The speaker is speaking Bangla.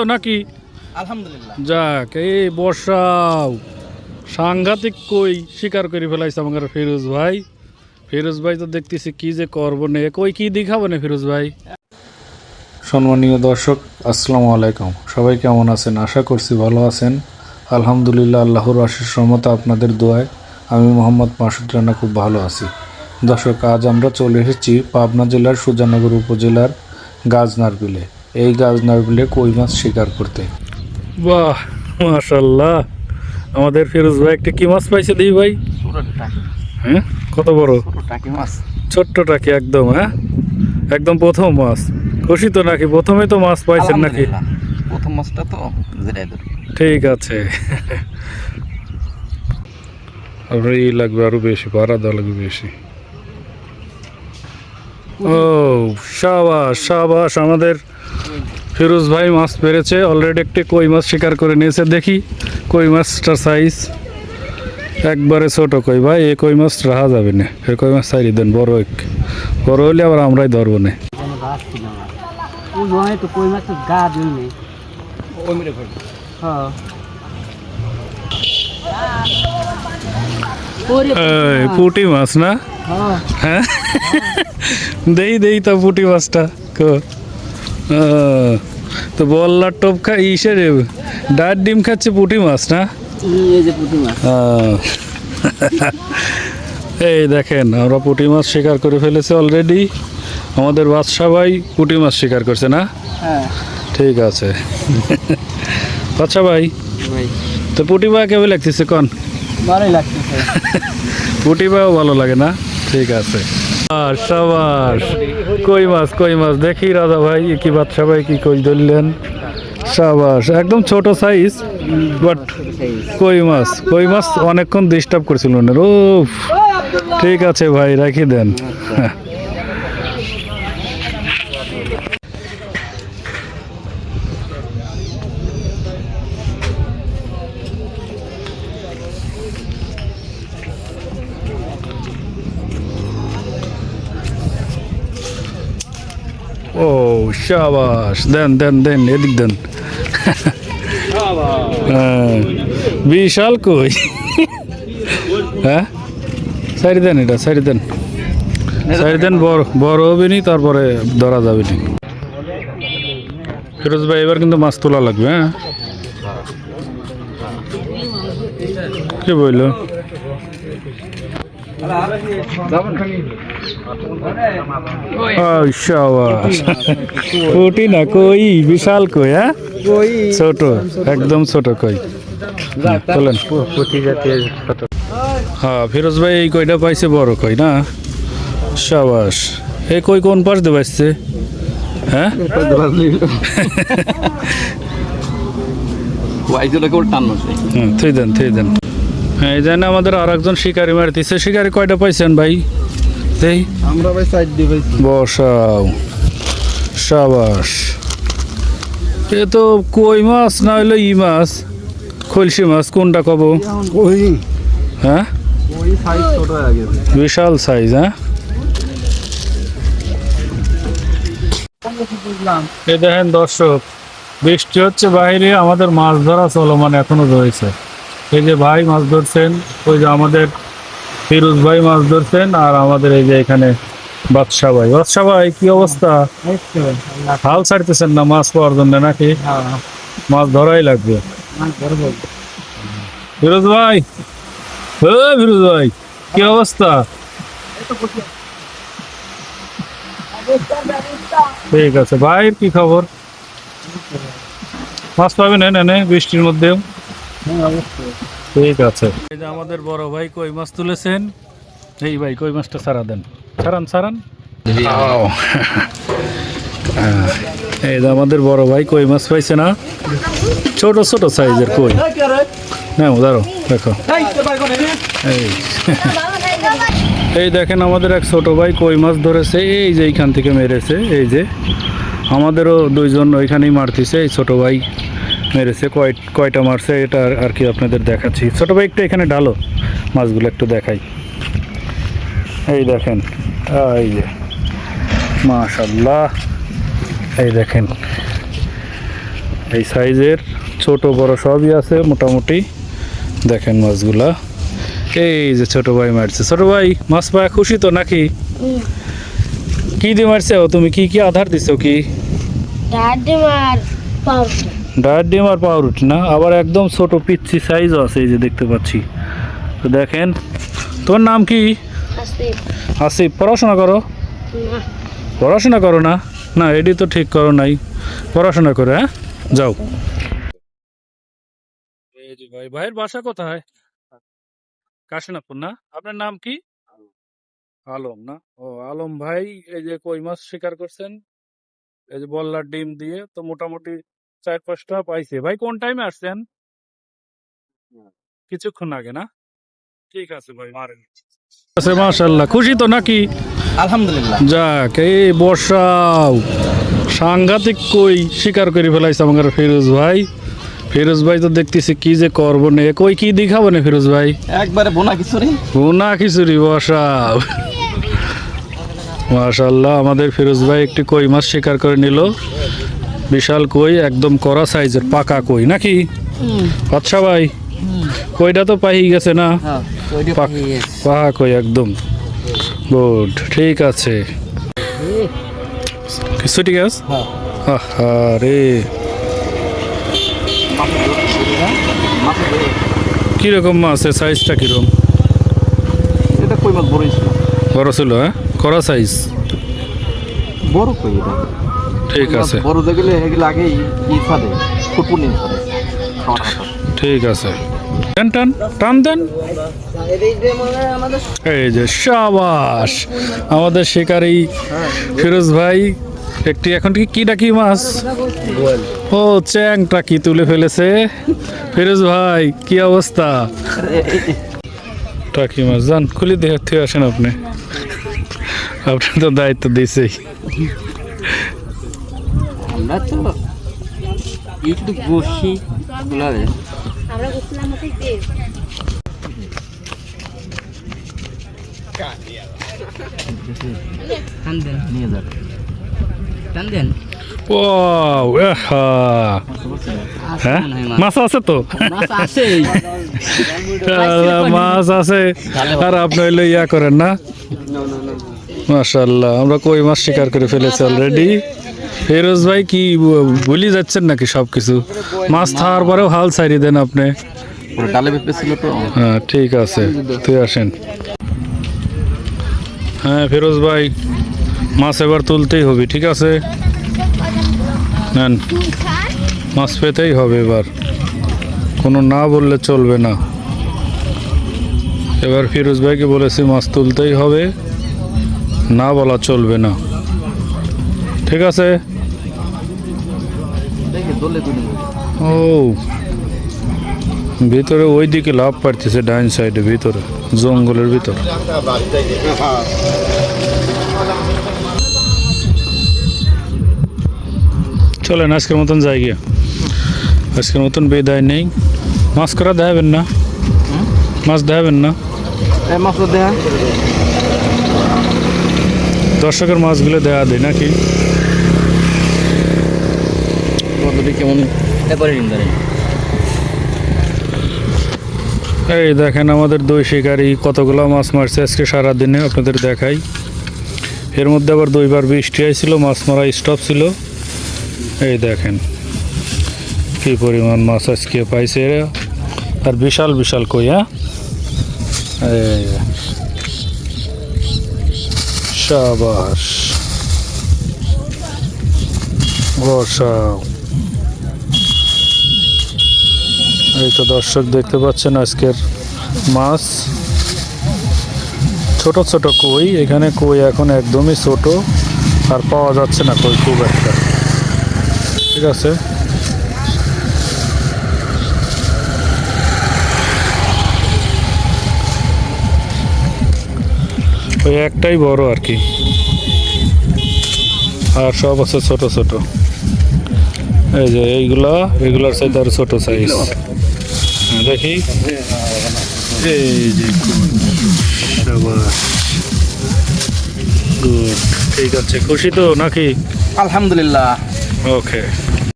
তো নাকি? আলহামদুলিল্লাহ। যাক এই বর্ষাও। সাংঘাতিক কই শিকার করে ফেলাইছে আমার ফিরোজ ভাই। ফিরোজ ভাই তো দেখতেছি কি যে করব নে। কই কি দেখাবো না ফিরোজ ভাই? সম্মানীয় দর্শক আসসালামু আলাইকুম। সবাই কেমন আছেন? আশা করছি ভালো আছেন। আলহামদুলিল্লাহ আল্লাহর আশিস রহমতে আপনাদের দোয়ায় আমি মোহাম্মদ মাসুদ রানা খুব ভালো আছি। দর্শক আজ আমরা চলে এসেছি পাবনা জেলার সুজানগর উপজেলার গাজনার বিলে। এই গাজনার বিলে কই মাছ শিকার করতে? বাহ মাশাল্লাহ। আমাদের ফিরোজ ভাই একটা কি মাছ পাইছে দিই ভাই? হ্যাঁ? কত বড়? ছোট্ট টাকি একদম হ্যাঁ? একদম প্রথম মাছ। খুশি তো নাকি? প্রথমে তো মাছ পাইছেন নাকি? প্রথম মাছটা তো ঠিক আছে। আপনার ই লাগবে আরও বেশি ভাড়া দেওয়া লাগবে বেশি। ও সাবাস সাবাস আমাদের ফিরোজ ভাই মাছ পেরেছে। অলরেডি একটি কই মাছ শিকার করে নিয়েছে। দেখি কই মাছটার সাইজ একবারে ছোট কই ভাই এই কই মাছ রাখা যাবে না। এই কই মাছ চাইলি দেন বড় এক। বড় হলে আবার আমরাই ধরবো না। ওই নয় তো কই মাছের গা দিই নেই ওই মেরে ফেলি হ্যাঁ। পুঁটি মাছ না? হ্যাঁ। হ্যাঁ? দেই দেই তা পুটি মাছটা কো। তো বল্লার টপ খা ইসে রে ডাট ডিম খাচ্ছে পুটি মাছ না? এই দেখেন আমরা পুটি মাছ শিকার করে ফেলেছি অলরেডি আমাদের বাদশা ভাই পুঁটি মাছ শিকার করছে না? হ্যাঁ। ঠিক আছে। বাদশা ভাই ভাই। তো পুঁটি বা কেমন লাগতেছে কন? ভালোই লাগতেছে। পুঁটি বাও ভালো লাগে না? ঠিক আছে। সাবাস কই মাছ কই মাছ? দেখি রাজা ভাই কি বাদশা ভাই, কি কই ধরলেন? সাবাস, একদম ছোট সাইজ বাট কই মাছ? কই মাছ অনেকক্ষণ ডিস্টার্ব করছিল ও ঠিক আছে ভাই, রাখি দেন। সাবাস। দেন দেন দেন এদিক দেন। হ্যাঁ, বিশাল কই? হ্যাঁ? সারি দেন এটা সারি দেন। সারি দেন বড় বড় হবে নি তারপরে ধরা যাবে নি। ফিরোজ ভাই এবার কিন্তু মাছ তোলা লাগবে হ্যাঁ? কি বলল? উঠি না কই বিশাল কই হ্যাঁ? ছোট একদম ছোট কই। চলেন। হ্যাঁ ফিরোজ ভাই এই কইটা পাইছে বড় কই না? সাবাস। এ কই কোন পাশ দিয়ে পাইছে? হ্যাঁ? থুই দেন থুই দেন। এই জানে আমাদের আর একজন শিকারি মারতেছে। শিকারি কয়টা পাইছেন ভাই? আমরা ভাই সাইড দিয়ে পাইছি। বসাও। সাবাস। এ তো কই মাছ? না হইল ই মাছ। খলসি মাছ কোনটা কব? ওই। হ্যাঁ? ওই সাইজ ছোট হয়ে বিশাল সাইজ হ্যাঁ? এই দেখেন দর্শক বৃষ্টি হচ্ছে বাইরে আমাদের মাছ ধরা চলমান এখনও রয়েছে। এই যে ভাই মাছ ধরছেন, ওই যে আমাদের ফিরোজ ভাই মাছ ধরছেন, আর আমাদের এই যে এখানে বাদশা ভাই। বাদশা ভাই, কি অবস্থা? হাল ছাড়তেছেন না মাছ পাওয়ার জন্য নাকি? মাছ ধরাই লাগবে। ফিরোজ ভাই, ও ফিরোজ ভাই, কি অবস্থা? ঠিক আছে, ভাইয়ের কি খবর? মাছ পাবেন না নে বৃষ্টির মধ্যেও। ঠিক আছে। এই যে আমাদের বড় ভাই কই মাছ তুলেছেন? এই ভাই কই মাছটা ছাড়া দেন। ছাড়ান আও। এই যে আমাদের বড় ভাই কই মাছ পাইছে না? ছোট ছোট সাইজের কই? না দাঁড়ো দেখো। এই। এই দেখেন আমাদের এক ছোট ভাই কই মাছ ধরেছে এই যে এইখান থেকে মেরেছে এই যে। আমাদেরও দুইজন ওইখানেই মারতেছে এই ছোট ভাই মেরেছে কয় কয়টা মারছে এটা আর- কি আপনাদের দেখাচ্ছি। ছোটো ভাই একটু এখানে ঢালো মাছগুলো একটু দেখাই। এই দেখেন এই যে মাশাল্লাহ এই দেখেন এই সাইজের ছোট বড় সবই আছে মোটামুটি। দেখেন মাছগুলা। এই যে ছোট ভাই মারছে। ছোট ভাই মাছ পায় খুশি তো নাকি? কি দিয়ে মারছে তুমি কি কি আধার দিছো কি? ডায়েট ডিম আর পাউরুটি না আবার একদম ছোট পিচ্ছি সাইজও আছে এই যে দেখতে পাচ্ছি। তো দেখেন তোমার নাম কি? আসিফ। পড়াশোনা করো? পড়াশোনা করো না? না এডি তো ঠিক করো নাই। পড়াশোনা করে হ্যাঁ? যাও। ভাই ভাইয়ের বাসা কোথায়? কাশীনাথপুর না? আপনার নাম কি? আলম না? ও আলম ভাই এই যে কই মাছ শিকার করছেন? এই যে বল্লার ডিম দিয়ে তো মোটামুটি চার পাঁচটা পাইছে। ভাই কোন টাইমে আসছেন? কিছুক্ষণ আগে না? ঠিক আছে ভাই মারেন। আছে মাশাল্লাহ খুশি তো নাকি? আলহামদুলিল্লাহ। যাক এই বর্ষাও। সাংঘাতিক কই শিকার করে ফেলাইছে আমার ফিরোজ ভাই। ফিরোজ ভাই তো দেখতেছি কি যে করব নে। কই কি দেখাবো না ফিরোজ ভাই? একবারে বোনা খিচুড়ি। না খিচুড়ি বসাও মাশাল্লাহ আমাদের ফিরোজ ভাই একটি কই মাছ শিকার করে নিল। বিশাল কই একদম কড়া সাইজের পাকা কই নাকি? আচ্ছা ভাই কইটা তো পাই গেছে না? হ্যাঁ পাক- কই একদম। গুড ঠিক আছে। কিছু ঠিক আছে রে। কীরকম মাছ সাইজটা কীরকম? এটা কই মাছ বড়ই ছিল? বড় ছিল হ্যাঁ? কড়া সাইজ। বড় কই এটা? ঠিক আছে। বড় দেখলে এগুলো আগে ই খাওয়া ঠিক আছে। টান টান টান দেন। এই যে সাবাস আমাদের শিকারী ফিরোজ ভাই একটি এখন কি কি ডাকি মাছ? ও চ্যাংটা কি তুলে ফেলেছে? ফিরোজ ভাই কি অবস্থা? টাকি মাছ যান খুলি থেকে আসেন আপনি। আপনার তো দায়িত্ব দিয়েছেই আমরা তো একটু বসি গুলাবে আমরা নিয়ে যাবে হ্যাঁ? মাছ আছে তো? মাছ আছে। আর আপনি হইলে ইয়া করেন না? মাশাল্লাহ আমরা কই মাছ শিকার করে ফেলেছি অলরেডি ফিরোজ ভাই কি ভুলি যাচ্ছেন নাকি সবকিছু? মাছ থাকার পরেও হাল ছাড়িয়ে দেন আপনি। ডালে পেঁপে ছিল তো। হ্যাঁ ঠিক আছে। তুই আসেন। হ্যাঁ ফেরোজ ভাই মাছ এবার তুলতেই হবে ঠিক আছে? নেন। মাছ পেতেই হবে এবার। কোনো না বললে চলবে না। এবার ফিরোজ ভাইকে বলেছি মাছ তুলতেই হবে। না বলা চলবে না। ঠিক আছে। ও। ভিতরে ওই দিকে লাভ পারতেছে ডাইন সাইডে ভিতরে জঙ্গলের ভিতর। চলেন আজকের মতন যাই গিয়া। আজকের মতন বিদায় নেই। মাছ করা দেখাবেন না। মাছ দেখাবেন না। মাছ দেখা দর্শকের মাছগুলো দেয়া দেয় নাকি? কেমন? এই দেখেন আমাদের দুই শিকারি কতগুলো মাছ মারছে আজকে সারাদিনে আপনাদের দেখাই। এর মধ্যে আবার দুইবার বৃষ্টি আইছিল মাছ মারা স্টপ ছিল। এই দেখেন কি পরিমাণ মাছ আজকে পাইছে এরা। আর বিশাল বিশাল কই হ্যাঁ। সাবাস। বর্ষা। এই তো দর্শক দেখতে পাচ্ছেন আজকের মাছ। ছোট ছোট কই, এখানে কই এখন একদমই ছোট আর পাওয়া যাচ্ছে না কই খুব একটা। ঠিক আছে। ওই একটাই বড় আর কি। আর সব আছে ছোট ছোট। এই যে এইগুলা, এগুলার সাইজ আর ছোট সাইজ দেখি। এই যে গুড। ঠিক আছে খুশি তো নাকি? আলহামদুলিল্লাহ। ওকে